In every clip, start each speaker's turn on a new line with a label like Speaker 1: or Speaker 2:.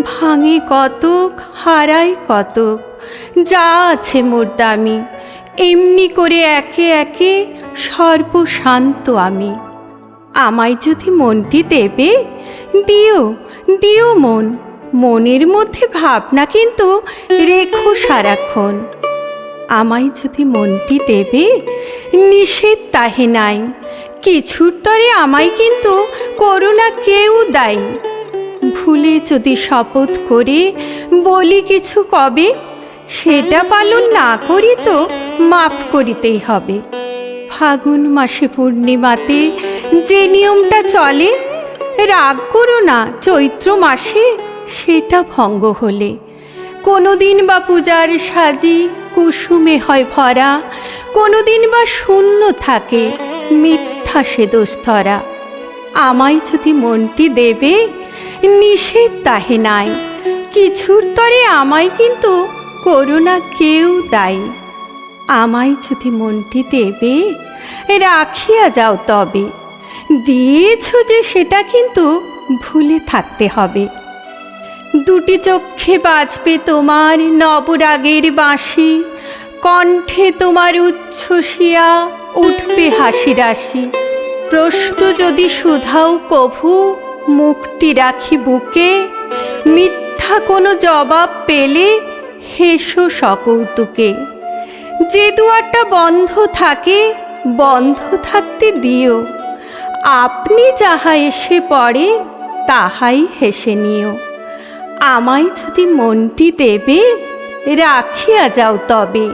Speaker 1: ভাঙে কতক, হারায় কতক। যা আছে মোর দামি, এমনি করে একে একে সর্বশান্ত আমি। আমায় যদি মনটি দেবে, দিও দিও মন। মনের মধ্যে ভাবনা কিন্তু রেখো সারাক্ষণ। আমায় যদি মনটি দেবে, নিষেধ তাহে নাই। কিছুর তরে আমায় কিন্তু করোনা কেউ দায়ী। ভুলে যদি শপথ করে, বলি কিছু কবে? সেটা পালন না করি তো মাফ করিতেই হবে। ফাগুন মাসে পূর্ণিমাতে যে নিয়মটা চলে, রাগ করো না চৈত্র মাসে, সেটা ভঙ্গ হলে। কোনো দিন বা পূজার সাজি কুসুমে হয় ভরা কোনো দিন বা শূন্য থাকে মিথ্যা সে দোস্তরা আমায় যদি মনটি দেবে নিষেধ তাহে নাই। কিছুর তরে আমায় কিন্তু করুণা কেউ দায়ী। আমায় যদি মনটি দেবে, রাখিয়া যাও তবে। দিয়েছ যে সেটা কিন্তু ভুলে থাকতে হবে। দুটি চক্ষে বাজবে তোমার নবরাগের বাঁশি, কণ্ঠে তোমার উচ্ছ্বসিয়া উঠবে হাসি রাশি প্রশ্ন যদি শুধাও কভু মুখটি রাখি বুকে, মিথ্যা কোনো জবাব পেলে হেসো সকৌতুকে যে দুয়ারটা বন্ধ থাকে, বন্ধ থাকতে দিও। আপনি যাহা এসে পড়ে, তাহাই হেসে নিও। আমায় যদি মনটি দেবে, রাখিয়া যাও তবে।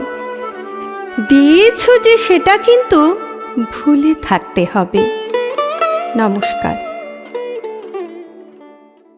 Speaker 1: দিয়েছ যে সেটা কিন্তু ভুলে থাকতে হবে। নমস্কার।